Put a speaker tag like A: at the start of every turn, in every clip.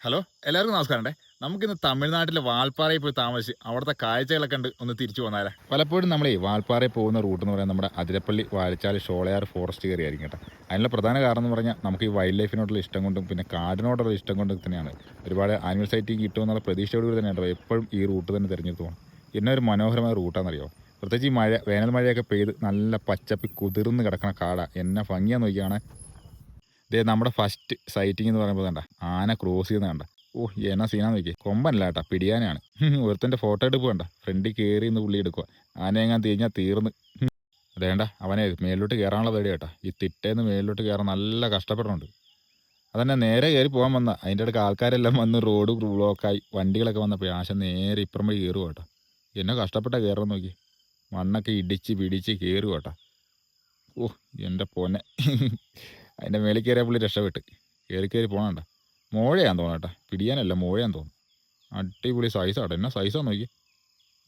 A: Hello എല്ലാവർക്കും നമസ്കാരമുണ്ടേ. നമുക്കിന്ന് തമിഴ്നാട്ടിലെ വാൽപ്പാറയിൽ പോയി താമസിച്ച് അവിടുത്തെ കാഴ്ചകളൊക്കെ കണ്ട് ഒന്ന് തിരിച്ചു പോന്നാലേ? പലപ്പോഴും നമ്മളെ വാൽപ്പാറയിൽ പോകുന്ന റൂട്ട് എന്ന് പറയുന്നത് നമ്മുടെ അതിരപ്പള്ളി വാഴച്ചാൽ ഷോളയാർ ഫോറസ്റ്റ് കയറി ആയിരിക്കും കേട്ടോ. അതിനുള്ള പ്രധാന കാരണം എന്ന് പറഞ്ഞാൽ നമുക്ക് ഈ വൈൽഡ് ലൈഫിനോടുള്ള ഇഷ്ടം കൊണ്ടും പിന്നെ കാടിനോടുള്ള ഇഷ്ടം കൊണ്ടും തന്നെയാണ്. ഒരുപാട് ആനിമൽ സൈറ്റിംഗ് കിട്ടുമെന്നുള്ള പ്രതീക്ഷയോടുകൂടി തന്നെയാണ് എപ്പോഴും ഈ റൂട്ട് തന്നെ തിരഞ്ഞെടുത്ത് പോകണം പിന്നെ ഒരു മനോഹരമായ റൂട്ടാണെന്നറിയോ? പ്രത്യേകിച്ച് ഈ മഴ വേനൽ മഴയൊക്കെ പെയ്ത് നല്ല പച്ചപ്പി കുതിർന്ന് കിടക്കുന്ന കാടാണ് എന്നെ ഭംഗിയാന്ന് നോക്കിയാണ് ദേ നമ്മുടെ ഫസ്റ്റ് സൈറ്റിംഗ് എന്ന് പറയുമ്പോൾ കണ്ട ആന ക്രോസ് ചെയ്യുന്ന കണ്ട. ഓ എന്നാ സീനാന്ന് നോക്കി കൊമ്പനല്ല കേട്ടാ പിടിയാനാണ്. ഒരുത്തന്റെ ഫോട്ടോ എടുപ്പ് കണ്ട. ഫ്രണ്ടിൽ കയറി നിന്ന് പുള്ളി എടുക്കുക ആന എങ്ങാൻ തിരിഞ്ഞാൽ തീർന്ന്. അതേണ്ട അവനെ മേലോട്ട് കയറാനുള്ള പേടി കേട്ടാ. ഈ തിട്ടേന്ന് മേലോട്ട് കയറാൻ നല്ല കഷ്ടപ്പെടുന്നുണ്ട് അതന്നെ നേരെ കയറി പോകാൻ വന്ന അതിന്റെ അടുക്ക ആൾക്കാരെല്ലാം വന്ന് റോഡ് ബ്ലോക്കായി വണ്ടികളൊക്കെ വന്നപ്പോൾ ആശ നേരെ ഇപ്പുറം വഴി കയറുക കേട്ടോ. എന്നെ കഷ്ടപ്പെട്ട കയറാൻ നോക്കി മണ്ണൊക്കെ ഇടിച്ച് പിടിച്ച് കയറുക കേട്ടോ. ഓ എന്റെ പൊന്നെ. അതിന്റെ മേളിൽ കയറിയ പുള്ളി രക്ഷപ്പെട്ട് കയറി കയറി പോകണണ്ട മോഴയാന്ന് തോന്നട്ടെ പിടിയാനല്ല മോഴയാന്ന് തോന്നുന്നു. അടിപൊളി സൈസാട്ടോ എന്നാ സൈസാണ് നോക്കി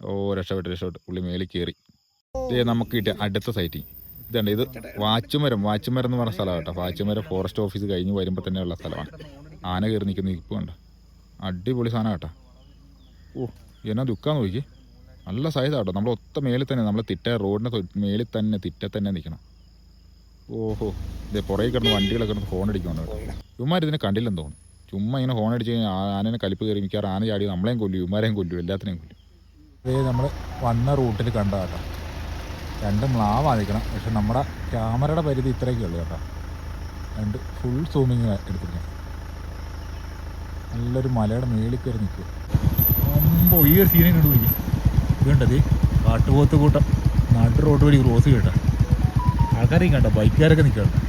A: ഓ രക്ഷപ്പെട്ട് രക്ഷപ്പെട്ട് പുള്ളി മേളിൽ കയറി ഇതേ നമുക്ക് കിട്ടിയ അടുത്ത സൈറ്റിങ് ഇതുണ്ട് ഇത് വാച്ചുമരം. വാച്ചുമരം എന്ന് പറഞ്ഞ സ്ഥലമാണ് കേട്ടോ. വാച്ചുമരം ഫോറസ്റ്റ് ഓഫീസ് കഴിഞ്ഞ് വരുമ്പോൾ തന്നെ ഉള്ള സ്ഥലമാണ്. ആന കയറി നിൽക്കുന്ന ഇപ്പം കണ്ട? അടിപൊളി സാധനം കേട്ടോ. ഓ എന്നാ ദുഃഖാന്ന് നോക്കി നല്ല സൈസാട്ടോ നമ്മൾ ഒത്ത മേളിൽ തന്നെ നമ്മൾ തിറ്റ റോഡിന്റെ മേളിൽ തന്നെ തിറ്റ തന്നെ നിൽക്കണം ഓഹോ. ഇതേ പുറകെ കിടന്ന് വണ്ടികളൊക്കെ കിടന്ന് ഹോൺ ഇവന്മാർ ഇതിനെ കണ്ടില്ലെന്ന് തോന്നുന്നു. ചുമ്മാ ഇങ്ങനെ ഹോൺ അടിച്ച് കഴിഞ്ഞാൽ ആനനെ കലിപ്പ് കയറി മിക്കാറ് ആന ചാടി നമ്മളെയും കൊല്ലും ഇവന്മാരെയും കൊല്ലും എല്ലാത്തിനെയും കൊല്ലും. ഇതേ നമ്മൾ വന്ന റൂട്ടിൽ കണ്ട കേട്ടോ. രണ്ട് മ്ലാവ് നിൽക്കണം പക്ഷെ നമ്മുടെ ക്യാമറയുടെ പരിധി ഇത്രയൊക്കെ ഉള്ളൂ കേട്ടോ. രണ്ട് ഫുൾ സൂമിങ് എടുത്തിരിക്കണം നല്ലൊരു മലയുടെ മേളിൽ കയറി നിൽക്കുക. മുമ്പ് ഈ ഒരു സീനെ കണ്ടു പോയി. വേണ്ടത് കാട്ടുപോത്ത് കൂട്ടം. നാട്ടു റോഡ് വഴി ക്രോസ് കേട്ടോ. ആൾക്കാരെ കണ്ട? ബൈക്കുകാരൊക്കെ നിൽക്കണ്ട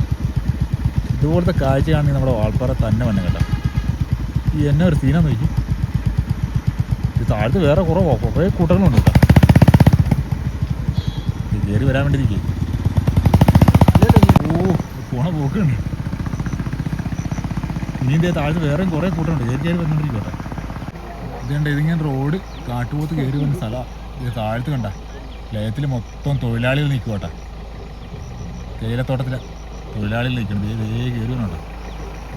A: ഇതുപോലത്തെ കാഴ്ച കാണുന്ന നമ്മുടെ വാൾപ്പാറ തന്നെ വന്നെ കേട്ടോ. ഈ എന്നെ ഒരു സീനാന്ന് നോക്കി ഇത് താഴത്ത് വേറെ കുറേ കുറേ കൂട്ടങ്ങളുണ്ട് കേട്ടോ. ഇത് കയറി വരാൻ വേണ്ടി നിൽക്കും ഓ പോണ പോക്കുണ്ട്. ഇനി ഇതിന്റെ താഴത്ത് വേറെയും കുറേ കൂട്ടമുണ്ട് കയറി കയറി വന്നുകൊണ്ടിരിക്കും കേട്ടോ. ഇതുണ്ട് ഇതിങ്ങനെ റോഡ് കാട്ടുപോത്ത് കയറി വന്ന സ്ഥലമാണ് ഇത് താഴത്ത് കണ്ട. ലയത്തിൽ മൊത്തം തൊഴിലാളികൾ നിൽക്കുക കേട്ടോ. തേയിലത്തോട്ടത്തിലെ തൊഴിലാളികൾ നിൽക്കുന്നത് ഇതേ കയറി കയറുന്നുണ്ട്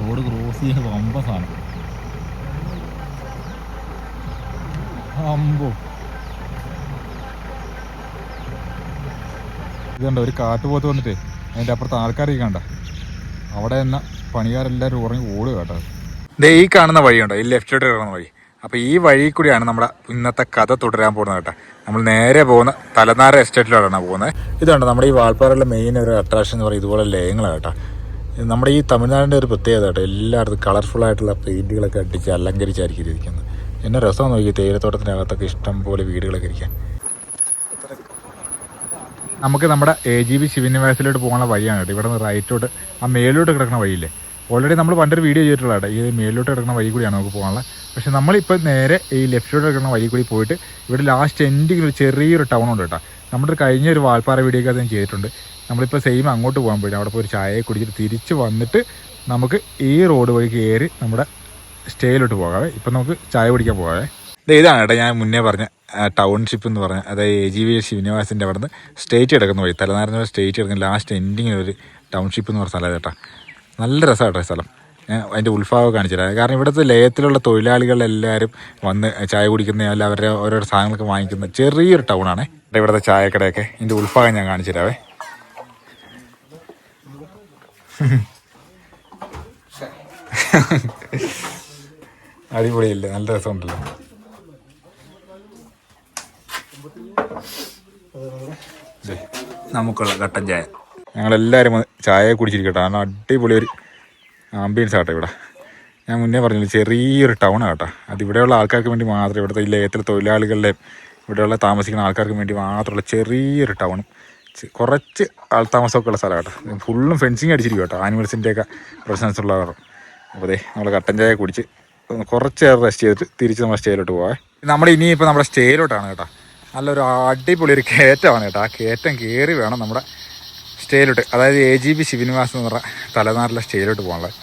A: റോഡ് ക്രോസ് ചെയ്യുന്ന വമ്പ സാധനം. അമ്പോ ഇതുണ്ട് ഒരു കാട്ടുപോത്ത് വന്നിട്ടേ അതിന്റെ അപ്പുറത്ത് ആൾക്കാരൊക്കെ കണ്ട. അവിടെ എന്ന പണിക്കാരെല്ലാവരും ഉറങ്ങി ഓടുക കേട്ടോ. ദേ ഈ കാണുന്ന വഴിയുണ്ടോ? ഈ ലെഫ്റ്റിലോട്ട് കിടക്കുന്ന വഴി. അപ്പോൾ ഈ വഴി കൂടിയാണ് നമ്മുടെ ഇന്നത്തെ കഥ തുടരാൻ പോകുന്നത് കേട്ടോ. നമ്മൾ നേരെ പോകുന്ന തലനാര എസ്റ്റേറ്റിലോട്ടാണ് പോകുന്നത്. ഇതാണ് നമ്മുടെ ഈ വാൾപ്പാറയിലെ മെയിൻ ഒരു അട്രാക്ഷൻ എന്ന് പറയുന്നത് ഇതുപോലെ ലയങ്ങളാണ് കേട്ടോ. നമ്മുടെ ഈ തമിഴ്നാടിന്റെ ഒരു പ്രത്യേകത കേട്ടോ എല്ലായിടത്തും കളർഫുൾ ആയിട്ടുള്ള പെയിന്റുകളൊക്കെ അടിച്ച് അലങ്കരിച്ചായിരിക്കും. ഇരിക്കുന്നത് എന്നെ രസം നോക്കി തേയിലത്തോട്ടത്തിനകത്തൊക്കെ ഇഷ്ടം പോലെ വീടുകളൊക്കെ ഇരിക്കാൻ. നമുക്ക് നമ്മുടെ എ ജി ബി ശിവനിവാസത്തിലോട്ട് പോകാനുള്ള വഴിയാണ് കേട്ടോ. ഇവിടെ നിന്ന് റൈറ്റോട്ട് ആ മേലോട്ട് കിടക്കുന്ന വഴിയില്ലേ? ഓൾറെഡി നമ്മൾ പണ്ടൊരു വീഡിയോ ചെയ്തിട്ടുള്ളതാണ് ഈ മേലോട്ട് കിടക്കുന്ന വഴി കൂടിയാണ് നമുക്ക് പോകാനുള്ളത്. പക്ഷേ നമ്മളിപ്പോൾ നേരെ ഈ ലെഫ്റ്റിലോട്ട് കിടക്കുന്ന വഴി കൂടി പോയിട്ട് ഇവിടെ ലാസ്റ്റ് എൻഡിങ്ങിൽ ഒരു ചെറിയൊരു ടൗൺ ഉണ്ട് കേട്ടോ. നമ്മുടെ ഒരു കഴിഞ്ഞ ഒരു വാൽപ്പാറ വീഡിയോ ഒക്കെ അതും ചെയ്തിട്ടുണ്ട്. നമ്മളിപ്പോൾ സെയിം അങ്ങോട്ട് പോകാൻ പോയിട്ട് അവിടെ പോയി ഒരു ചായയെ കുടിച്ചിട്ട് തിരിച്ച് വന്നിട്ട് നമുക്ക് ഈ റോഡ് വഴി കയറി നമ്മുടെ സ്റ്റേയിലോട്ട് പോകാവേ. ഇപ്പം നമുക്ക് ചായ കുടിക്കാൻ പോകാവേ. ഇതാണ് കേട്ടോ ഞാൻ മുന്നേ പറഞ്ഞ ടൗൺഷിപ്പ് എന്ന് പറഞ്ഞ അതായത് എ ജി വി ശ്രീനിവാസിന്റെ അവിടെ നിന്ന് സ്റ്റേറ്റ് കിടക്കുന്ന വഴി. തലനാരിന്റെ സ്റ്റേറ്റ് കിടക്കുന്ന ലാസ്റ്റ് എൻഡിങ്ങിൽ ഒരു ടൗൺഷിപ്പ് എന്ന് പറഞ്ഞ സ്ഥലം കേട്ടോ. നല്ല രസമാണ് സ്ഥലം. അതിന്റെ ഉത്ഭാവം കാണിച്ചു തരാം കാരണം ഇവിടുത്തെ ലയത്തിലുള്ള തൊഴിലാളികളെല്ലാവരും വന്ന് ചായ കുടിക്കുന്ന അല്ല അവരുടെ ഓരോരോ സാധനങ്ങളൊക്കെ വാങ്ങിക്കുന്ന ചെറിയൊരു ടൗണാണ് ഇവിടുത്തെ ചായക്കടയൊക്കെ. ഇതിന്റെ ഉത്ഭാവം ഞാൻ കാണിച്ചു തരാവേ അടിപൊളിയല്ലേ? നല്ല രസമുണ്ടല്ലോ. നമുക്കുള്ള കട്ടൻ ചായ. ഞങ്ങളെല്ലാവരും ചായ കുടിച്ചിരിക്കട്ടെ. കാരണം അടിപൊളി ഒരു ആംബിയൻസ് ആട്ടെ ഇവിടെ. ഞാൻ മുന്നേ പറഞ്ഞില്ല ചെറിയൊരു ടൗൺ ആട്ടോ അത് ഇവിടെയുള്ള ആൾക്കാർക്ക് വേണ്ടി മാത്രം ഇവിടുത്തെ ഈ ലയത്തിലെ തൊഴിലാളികളുടെയും ഇവിടെയുള്ള താമസിക്കുന്ന ആൾക്കാർക്ക് വേണ്ടി മാത്രമുള്ള ചെറിയൊരു ടൗണും കുറച്ച് ആൾ താമസമൊക്കെ ഉള്ള സ്ഥലം കേട്ടോ. ഫുള്ളും ഫെൻസിങ് അടിച്ചിരിക്കും കേട്ടോ. ആനിമൽസിന്റെയൊക്കെ പ്രസൻസ് ഉള്ളവർ. അപ്പോൾ അതെ നമ്മൾ കട്ടൻ ചായ കുടിച്ച് കുറച്ച് നേരം റെസ്റ്റ് ചെയ്തിട്ട് തിരിച്ച് നമ്മുടെ സ്റ്റേയിലോട്ട് പോവാം. നമ്മൾ ഇനിയിപ്പോൾ നമ്മുടെ സ്റ്റേയിലോട്ടാണ് കേട്ടോ. നല്ലൊരു അടിപൊളി ഒരു കയറ്റമാണ് കേട്ടോ. ആ കയറ്റം കയറി വേണം നമ്മുടെ സ്റ്റേയിലോട്ട് അതായത് എ ജി ബി ശിവനിവാസ് എന്ന് പറഞ്ഞ തലനാറിലെ സ്റ്റേയിലോട്ട് പോകാനുള്ളത്.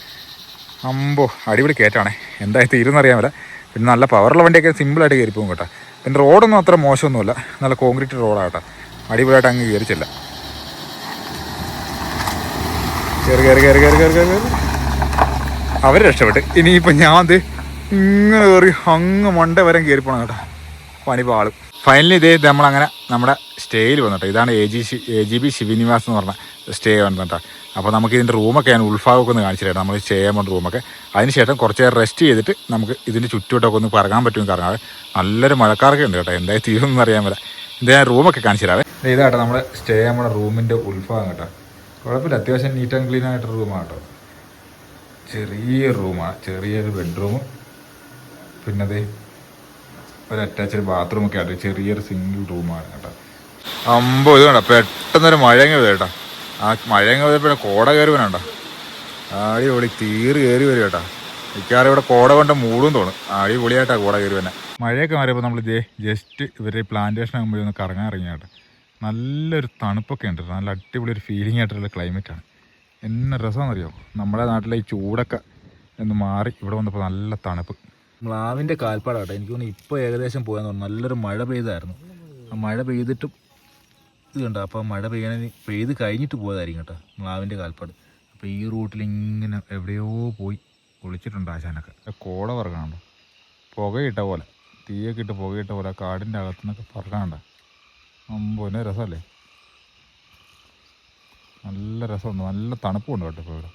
A: അമ്പോ അടിപൊളി കയറ്റാണേ എന്തായി തീരുന്നറിയാമല്ല പിന്നെ നല്ല പവറുള്ള വണ്ടിയൊക്കെ സിമ്പിളായിട്ട് കയറി പോകും കേട്ടോ. പിന്നെ റോഡൊന്നും അത്ര മോശമൊന്നുമില്ല. നല്ല കോൺക്രീറ്റ് റോഡാണ് കേട്ടോ അടിപൊളിയായിട്ട് അങ്ങ് കയറിച്ചില്ല. ചെല്ലാം കയറി കയറി കയറി കയറി കയറി കയറി അവർ രക്ഷപ്പെട്ട്. ഇനിയിപ്പോൾ ഞാൻ ഇങ്ങനെ കയറി അങ്ങ് മണ്ട വരെ കയറി പോകണം കേട്ടോ. പണി പാളും. ഫൈനലി ഇതേ നമ്മളങ്ങനെ നമ്മുടെ സ്റ്റേയിൽ വന്നിട്ടോ ഇതാണ് A G A G B Sivanivas എന്ന് പറഞ്ഞ സ്റ്റേ വന്നിട്ടോ. അപ്പോൾ നമുക്ക് ഇതിന്റെ റൂമൊക്കെ ഞാൻ ഉൾഭാഗമൊക്കെ ഒന്ന് കാണിച്ചു നമ്മൾ സ്റ്റേ ചെയ്യാൻ പോകുന്ന റൂമൊക്കെ അതിനുശേഷം കുറച്ച് നേരം റെസ്റ്റ് ചെയ്തിട്ട് നമുക്ക് ഇതിന്റെ ചുറ്റുവട്ടമൊക്കെ ഒന്ന് കറങ്ങാൻ പറ്റും കറങ്ങാതെ നല്ലൊരു മഴക്കാറൊക്കെ ഉണ്ട് കേട്ടോ. എന്തായാലും തീരുമെന്ന് അറിയാൻ പറ്റില്ല ഇത് ഞാൻ റൂമൊക്കെ കാണിച്ചു തരാവേ. ഇതാട്ടോ നമ്മൾ സ്റ്റേ നമ്മുടെ റൂമിന്റെ ഉൾഭാഗം കേട്ടോ. കുഴപ്പമില്ല. അത്യാവശ്യം നീറ്റ് ആൻഡ് ക്ലീൻ ആയിട്ടൊരു റൂമാണ് കേട്ടോ. ചെറിയ റൂമാണ് ചെറിയൊരു ബെഡ്റൂമും പിന്നെ അതേ ഒരു അറ്റാച്ച്ഡ് ബാത്റൂം ഒക്കെ ആയിട്ട് ചെറിയൊരു സിംഗിൾ റൂമാണ് കേട്ടോ. അമ്പോ ഇത് വേണ്ട പെട്ടെന്നൊരു മഴയങ്ങ് വരും കേട്ടോ. ആ മഴയങ്ങ് പെയ്തപ്പോഴേ കോട കയറി ആടി അടിപൊളി തീറ് കയറി വരും കേട്ടോ. മിക്കവാറും ഇവിടെ കോട കൊണ്ട് മൂടും തോന്നും അടിപൊളിയായിട്ടാണ് കോട കയറി വന്നെ മഴയൊക്കെ മാറിയപ്പോൾ നമ്മൾ ജസ്റ്റ് ഇവരുടെ പ്ലാന്റേഷൻ ആകുമ്പോൾ ഒന്ന് കറങ്ങാൻ ഇറങ്ങി കേട്ടോ. നല്ലൊരു തണുപ്പൊക്കെ ഉണ്ട് നല്ല അടിപൊളി ഒരു ഫീലിംഗ് ആയിട്ടുള്ള ക്ലൈമറ്റാണ് എന്നെ രസമാണെന്നറിയോ നമ്മുടെ നാട്ടിലെ ഈ ചൂടൊക്കെ ഒന്ന് മാറി ഇവിടെ വന്നപ്പോൾ നല്ല തണുപ്പ്. മ്ലാവിന്റെ കാൽപ്പാടാട്ടോ. എനിക്ക് തോന്നുന്നു ഇപ്പോൾ ഏകദേശം പോയെന്ന് തോന്നുന്നു. നല്ലൊരു മഴ പെയ്തായിരുന്നു. ആ മഴ പെയ്തിട്ടും ഇത് കണ്ടോ? അപ്പോൾ മഴ പെയ്യാൻ പെയ്ത് കഴിഞ്ഞിട്ട് പോയതായിരിക്കും കേട്ടോ മ്ലാവിന്റെ കാൽപ്പാട്. അപ്പോൾ ഈ റൂട്ടിൽ ഇങ്ങനെ എവിടെയോ പോയി ഒളിച്ചിട്ടുണ്ട് ആശാനൊക്കെ. കോട പറക്കണുണ്ടോ പുകയിട്ട പോലെ. തീയൊക്കെ ഇട്ട് പുകയിട്ട പോലെ കാടിന്റെ അകത്തുനിന്നൊക്കെ പറക്കണുണ്ടോ? അമ്പൊന്നെ രസമല്ലേ? നല്ല രസമുണ്ട്. നല്ല തണുപ്പുണ്ട് കേട്ടോ ഇപ്പോൾ ഇവിടെ.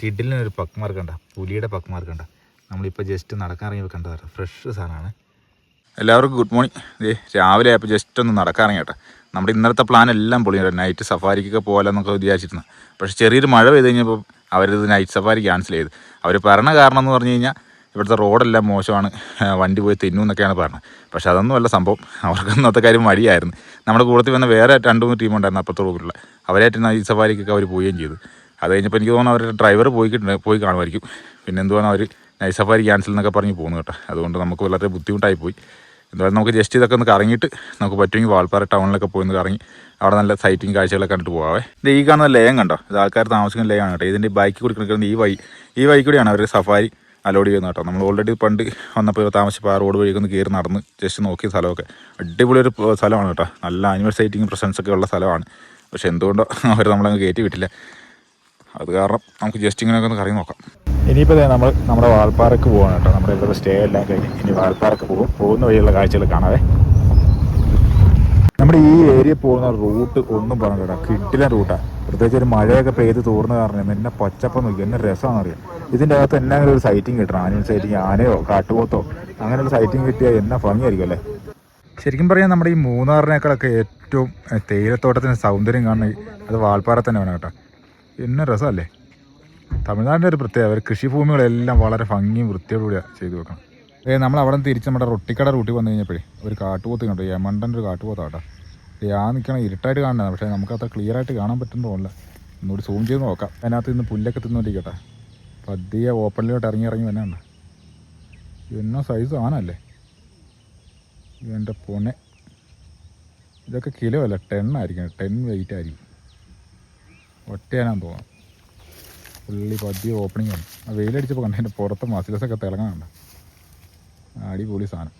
A: കിഡിലിനൊരു പക്മാർക്കണ്ട മാർക്ക് കണ്ട? പുലിയുടെ പക്മാർക്കണ്ട കണ്ട? നമ്മളിപ്പോൾ ജസ്റ്റ് നടക്കാൻ ഇറങ്ങിയപ്പോൾ കണ്ടതാണ് ഫ്രഷ് സാധനമാണ് എല്ലാവർക്കും ഗുഡ് മോർണിംഗ് ദേ രാവിലെ ആയപ്പോൾ ജസ്റ്റ് ഒന്ന് നടക്കാൻ ഇറങ്ങിയട്ടെ നമ്മുടെ ഇന്നലത്തെ പ്ലാൻ എല്ലാം പൊളിയാണ് നൈറ്റ് സഫാരിക്കൊക്കെ പോകാമെന്നൊക്കെ വിചാരിച്ചിരുന്നു. പക്ഷേ ചെറിയൊരു മഴ പെയ്ത് കഴിഞ്ഞപ്പോൾ അവരിത് നൈറ്റ് സഫാരി ക്യാൻസൽ ചെയ്ത്. അവർ പറഞ്ഞ കാരണം എന്ന് പറഞ്ഞു കഴിഞ്ഞാൽ ഇവിടുത്തെ റോഡെല്ലാം മോശമാണ്. വണ്ടി പോയി തിന്നു എന്നൊക്കെയാണ് പറഞ്ഞത്. പക്ഷേ അതൊന്നും അല്ല സംഭവം. അവർക്ക് ഇന്നത്തെ കാര്യം മടിയായിരുന്നു. നമ്മുടെ കൂട്ടത്തിൽ വന്ന വേറെ രണ്ട് മൂന്ന് ടീമുണ്ടായിരുന്നു അപ്പുറത്തെ റൂട്ടിലുള്ള അവരായിട്ട് നൈറ്റ് സഫാരിക്കൊക്കെ അവർ പോവുകയും ചെയ്തു. അത് കഴിഞ്ഞപ്പോൾ എനിക്ക് തോന്നുന്നു അവരുടെ ഡ്രൈവർ പോയിട്ടുണ്ട് പോയി കാണുമായിരിക്കും. പിന്നെ എന്തുവാണ് അവർ നൈറ്റ് സഫാരി ക്യാൻസൽ എന്നൊക്കെ പറഞ്ഞ് പോകുന്നു കേട്ടോ. അതുകൊണ്ട് നമുക്ക് വളരെ ബുദ്ധിമുട്ടായി പോയി എന്തായാലും നമുക്ക് ജസ്റ്റ് ഇതൊക്കെ ഒന്ന് കറങ്ങിയിട്ട് നമുക്ക് പറ്റുമെങ്കിൽ വാൾപ്പാറ ടൗണിലൊക്കെ പോയി ഒന്ന് കറങ്ങി അവിടെ നല്ല സൈറ്റിങ് കാഴ്ചകളൊക്കെ കണ്ടിട്ട് പോകാവേ ഇത് ഈ കാണുന്ന ലേയം കണ്ടോ? ഇത് ആൾക്കാർ താമസിക്കുന്ന ലേയാണ് കേട്ടോ. ഇതിന്റെ ബൈക്ക് കൂടി കിടക്കുന്നത് ഈ വഴി ഈ വഴി കൂടിയാണ് അവർ സഫാരി അലോഡ് ചെയ്യുന്നത് കേട്ടോ. നമ്മൾ ഓൾറെഡി പണ്ട് വന്നപ്പോൾ താമസിച്ചപ്പോൾ ആ റോഡ് വഴിയൊക്കെ ഒന്ന് കയറി നടന്ന് ജസ്റ്റ് നോക്കിയ സ്ഥലമൊക്കെ. അടിപൊളി ഒരു സ്ഥലമാണ് കേട്ടോ. നല്ല ആനിമൽ സൈറ്റിങ് പ്രസൻസ് ഒക്കെ ഉള്ള സ്ഥലമാണ്. പക്ഷെ എന്തുകൊണ്ടോ അവർ നമ്മളങ്ങ് കയറ്റി വിട്ടില്ല. അത് കാരണം നമുക്ക് ജസ്റ്റ് ഇങ്ങനെയൊക്കെ ഒന്ന് കറങ്ങി നോക്കാം. ഇനിയിപ്പോൾ നമ്മൾ നമ്മുടെ വാൾപ്പാറക്ക് പോകണം കേട്ടോ. നമ്മുടെ ഇവിടുത്തെ സ്റ്റേ എല്ലാം കഴിഞ്ഞ്. ഇനി വാൾപ്പാറക്ക് പോകും. പോകുന്ന വഴിയുള്ള കാഴ്ചകൾ കാണാവേ. നമ്മുടെ ഈ ഏരിയ പോകുന്ന റൂട്ട് ഒന്നും പറഞ്ഞു കേട്ടോ. കിട്ടില്ല റൂട്ടാണ് പ്രത്യേകിച്ച് ഒരു മഴയൊക്കെ പെയ്ത് തോർന്ന കാരണം എന്നെ പച്ചപ്പ നോക്കി. എന്നെ രസമാണെന്ന് അറിയാം ഇതിന്റെ അകത്ത് എന്നാങ്ങനെ ഒരു സൈറ്റിംഗ് കിട്ടണം. ആനയും സൈറ്റിംഗ് ആനയോ കാട്ടുപോത്തോ അങ്ങനെ ഒരു സൈറ്റിംഗ് കിട്ടിയാൽ എന്നെ ഭംഗിയായിരിക്കും അല്ലേ? ശരിക്കും പറയാം നമ്മുടെ ഈ മൂന്നാറിനേക്കാളൊക്കെ ഏറ്റവും തേയിലത്തോട്ടത്തിന് സൗന്ദര്യം കാണുന്നത് അത് വാൾപ്പാറ തന്നെ വേണം കേട്ടോ. എന്നെ രസമല്ലേ? തമിഴ്നാടിന്റെ ഒരു പ്രത്യേകത അവർ കൃഷിഭൂമികളെല്ലാം വളരെ ഭംഗിയും വൃത്തിയോടുകൂടിയാണ് ചെയ്തു വെക്കണം. നമ്മൾ അവിടെ തിരിച്ച് നമ്മുടെ റൊട്ടിക്കട റൂട്ടിൽ വന്നു കഴിഞ്ഞപ്പോഴേ ഒരു കാട്ടുപോത്ത് കണ്ടു. യമണ്ടന്റെ ഒരു കാട്ടുപോത്താട്ടോ ആ നിൽക്കണം ഇരുട്ടായിട്ട് കാണുന്നത് പക്ഷേ നമുക്ക് അത്ര ക്ലിയർ ആയിട്ട് കാണാൻ പറ്റുന്ന തോന്നില്ല ഒന്നുകൂടി സൂം ചെയ്ത് നോക്കാം. അതിനകത്ത് നിന്ന് പുല്ലൊക്കെ തിന്നോണ്ടിരിക്കട്ടെ പതിയെ ഓപ്പണിലോട്ട് ഇറങ്ങി ഇറങ്ങി വന്നുണ്ട് എന്നോ സൈസ് ആണല്ലേ എന്റെ പൊന്നെ. ഇതൊക്കെ കിലോ അല്ല ടെൻ ആയിരിക്കണം. ടെൻ വെയിറ്റ് ആയിരിക്കും. ഒറ്റയാനാന്ന് തോന്നുന്നു. പുള്ളി പതിയ ഓപ്പണിംഗ് ആണ്. ആ വെയിലടിച്ചപ്പോൾ കണ്ട അതിന്റെ പുറത്ത് മസിലസൊക്കെ തിളങ്ങാനുണ്ട് അടിപൊളി സാധനം.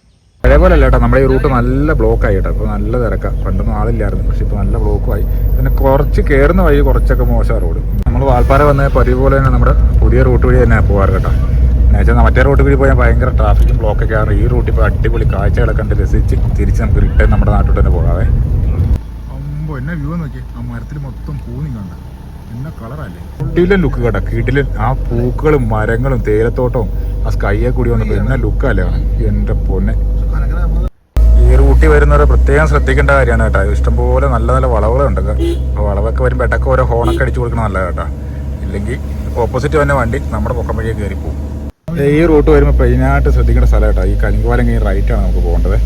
A: പഴയ പോലെ അല്ല കേട്ടോ നമ്മുടെ ഈ റൂട്ട് നല്ല ബ്ലോക്ക് ആയി കേട്ടോ. ഇപ്പോൾ നല്ല തിരക്കാം. പണ്ടൊന്നും ആളില്ലായിരുന്നു പക്ഷെ ഇപ്പോൾ നല്ല ബ്ലോക്കുമായി പിന്നെ കുറച്ച് കയറുന്ന വഴി കുറച്ചൊക്കെ മോശമാണ് റോഡ് നമ്മൾ വാൽപ്പാറ വന്ന പതിവ് തന്നെ നമ്മുടെ പുതിയ റൂട്ട് വഴി തന്നെ പോകാറ് കേട്ടോ. എന്നുവെച്ചാൽ മറ്റേ റൂട്ട് വഴി പോയാൽ ഭയങ്കര ട്രാഫിക്കും ബ്ലോക്കൊക്കെ ആണ് ഈ റൂട്ടിൽ ഇപ്പോൾ അടിപൊളി കാഴ്ചകളൊക്കെ കണ്ട് രസിച്ച് തിരിച്ച് നമുക്ക് റിട്ടേൺ നമ്മുടെ നാട്ടിൽ തന്നെ പോകാവേ. അമ്പോ എന്നെ വ്യൂ നോക്കി ആ മരത്തിൽ മൊത്തം പൂനി കണ്ട എന്ന കളറല്ലേ? കിടിലൻ ലുക്ക് കേട്ടോ. കിടിലൻ ആ പൂക്കളും മരങ്ങളും തേയിലത്തോട്ടവും ആ സ്കൈയെ കൂടി വന്നപ്പോൾ എന്ന ലുക്കല്ലേ എന്റെ പൊന്നെ. ഈ റൂട്ടി വരുന്നവരെ പ്രത്യേകം ശ്രദ്ധിക്കേണ്ട കാര്യമാണ് കേട്ടോ. ഇഷ്ടംപോലെ നല്ല നല്ല വളവുകളുണ്ട്. വളവൊക്കെ വരുമ്പോൾ ഇടയ്ക്ക് ഓരോ ഹോണൊക്കെ അടിച്ചു കൊടുക്കണം നല്ല കേട്ടോ. ഇല്ലെങ്കിൽ ഓപ്പോസിറ്റ് തന്നെ വണ്ടി നമ്മുടെ പൊക്കം വഴിയെ കയറി പോകും ഈ റൂട്ട് വരുമ്പോൾ മെയിനായിട്ട് ശ്രദ്ധിക്കേണ്ട സ്ഥലം കേട്ടോ. ഈ കലിങ്കുപാലം കഴിഞ്ഞ് റൈറ്റാണ് നമുക്ക് പോകേണ്ടത്.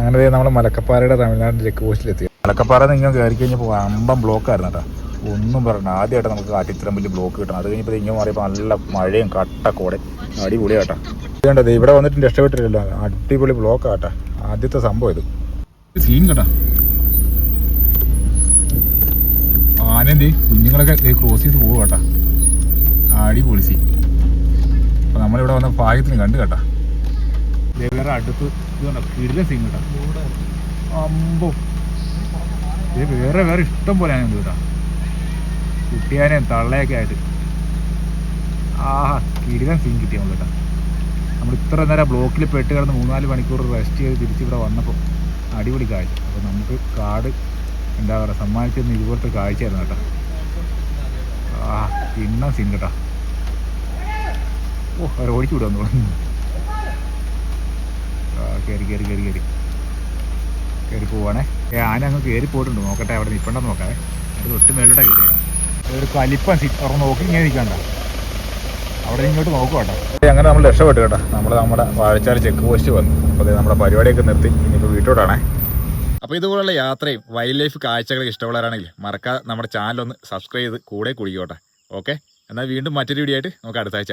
A: അങ്ങനെ നമ്മൾ മലക്കപ്പാറയുടെ തമിഴ്നാട് ചെക്ക് പോസ്റ്റിലെത്തി മലക്കപ്പാറ നിങ്ങൾ കയറി കഴിഞ്ഞപ്പോൾ അമ്പം ബ്ലോക്ക് ആയിരുന്നു കേട്ടോ. ഒന്നും പറയണ്ട. ആദ്യമായിട്ട് നമുക്ക് കാറ്റ് ഇത്രയും വലിയ ബ്ലോക്ക് കിട്ടണം അത് കഴിഞ്ഞപ്പോൾ ഇങ്ങനെ മാറിയപ്പോൾ നല്ല മഴയും കട്ട കോടെ അടിപൊളി കേട്ടോ ഇതുകൊണ്ട് ദേ ഇവിടെ വന്നിട്ട് രക്ഷപ്പെട്ടില്ലല്ലോ. അടിപൊളി ബ്ലോക്ക് ആട്ടാ. ആദ്യത്തെ സംഭവം ഇത്. സീൻ കേട്ടാ ആനന്തി കുഞ്ഞുങ്ങളൊക്കെ ക്രോസ് ചെയ്ത് പോകും കേട്ടാ അടിപൊളി സീൻ അപ്പോൾ നമ്മളിവിടെ വന്ന പായത്തിന് കണ്ടു കേട്ടാ. അടുത്ത് അമ്പോ. വേറെ വേറെ ഇഷ്ടം പോലെ ആനയുണ്ട് കേട്ടോ. കുട്ടിയാനെയും തള്ളയൊക്കെ ആയിട്ട്. ആഹ് കിടിലൻ സീൻ കിട്ടിയ നമ്മൾ കേട്ടോ. ഇത്ര നേരം ബ്ലോക്കിൽ പെട്ട് കിടന്ന് മൂന്നാൽ മണിക്കൂർ റെസ്റ്റ് ചെയ്ത് തിരിച്ചിവിടെ വന്നപ്പോൾ അടിപൊളി കാഴ്ച. അപ്പോൾ നമുക്ക് കാട് എന്താ പറയുക സമ്മാനിച്ചിരുന്ന ഇതുപോലത്തെ കാഴ്ചയായിരുന്നു കേട്ടോ. ആ ഇന്ന സീൻ കേട്ടോ. ഓ അവർ ഓടിച്ചു വിടുക തോന്നുന്നു. കയറി കയറി കയറി കയറി കയറി പോവാണേ. ഏ ആന അങ്ങ് കയറി പോയിട്ടുണ്ട്. നോക്കട്ടെ അവിടെ നിൽപ്പണ്ടെന്ന് നോക്കാവേ അത് ഒട്ടും മേലോട്ടാണ് കയറിയേക്കാം ഒരു കലിപ്പൻ സീറ്റ് അവിടെ നോക്കി ഇങ്ങനെ നിൽക്കണ്ട അവിടെ ഇങ്ങോട്ട് നോക്കുക കേട്ടോ. അങ്ങനെ നമ്മൾ രക്ഷപ്പെട്ടു കേട്ടോ. നമ്മൾ നമ്മുടെ വാഴച്ചാൽ ചെക്ക് പോസ്റ്റ് വന്നു. അപ്പോൾ നമ്മുടെ പരിപാടിയൊക്കെ നിർത്തി. ഇനിയിപ്പോൾ വീട്ടോട്ടാണേ അപ്പോൾ ഇതുപോലുള്ള യാത്രയും വൈൽഡ് ലൈഫ് കാഴ്ചകളൊക്കെ ഇഷ്ടമുള്ളവരാണെങ്കിൽ മറക്കാതെ നമ്മുടെ ചാനൽ ഒന്ന് സബ്സ്ക്രൈബ് ചെയ്ത് കൂടെ കുടിക്കോട്ടെ ഓക്കെ എന്നാൽ വീണ്ടും മറ്റൊരു വീഡിയോ ആയിട്ട് നമുക്ക് അടുത്ത ആഴ്ച